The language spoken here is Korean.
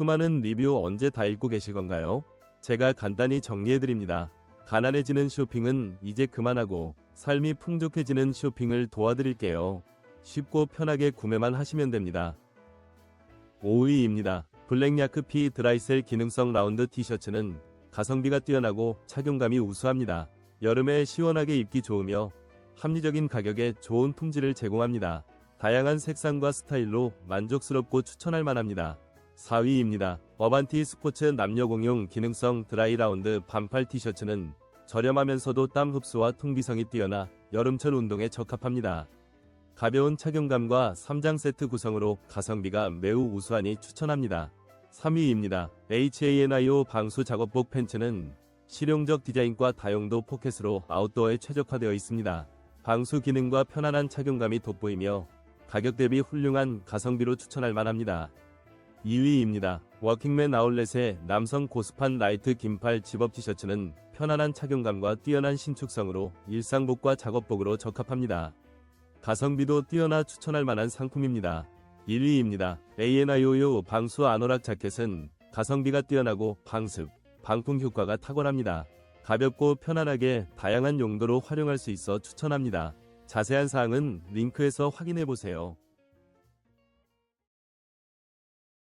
수많은 리뷰 언제 다 읽고 계실 건가요? 제가 간단히 정리해드립니다. 가난해지는 쇼핑은 이제 그만하고 삶이 풍족해지는 쇼핑을 도와드릴게요. 쉽고 편하게 구매만 하시면 됩니다. 5위입니다. 블랙야크 피 드라이셀 기능성 라운드 티셔츠는 가성비가 뛰어나고 착용감이 우수합니다. 여름에 시원하게 입기 좋으며 합리적인 가격에 좋은 품질을 제공합니다. 다양한 색상과 스타일로 만족스럽고 추천할 만합니다. 4위입니다. 어반티 스포츠 남녀 공용 기능성 드라이 라운드 반팔 티셔츠는 저렴하면서도 땀 흡수와 통기성이 뛰어나 여름철 운동에 적합합니다. 가벼운 착용감과 3장 세트 구성으로 가성비가 매우 우수하니 추천합니다. 3위입니다. HANIO 방수 작업복 팬츠는 실용적 디자인과 다용도 포켓으로 아웃도어에 최적화되어 있습니다. 방수 기능과 편안한 착용감이 돋보이며 가격 대비 훌륭한 가성비로 추천할 만합니다. 2위입니다. 워킹맨 아울렛의 남성 고스판 라이트 긴팔 집업 티셔츠는 편안한 착용감과 뛰어난 신축성으로 일상복과 작업복으로 적합합니다. 가성비도 뛰어나 추천할 만한 상품입니다. 1위입니다. ANIOU 방수 아노락 자켓은 가성비가 뛰어나고 방습, 방풍 효과가 탁월합니다. 가볍고 편안하게 다양한 용도로 활용할 수 있어 추천합니다. 자세한 사항은 링크에서 확인해 보세요.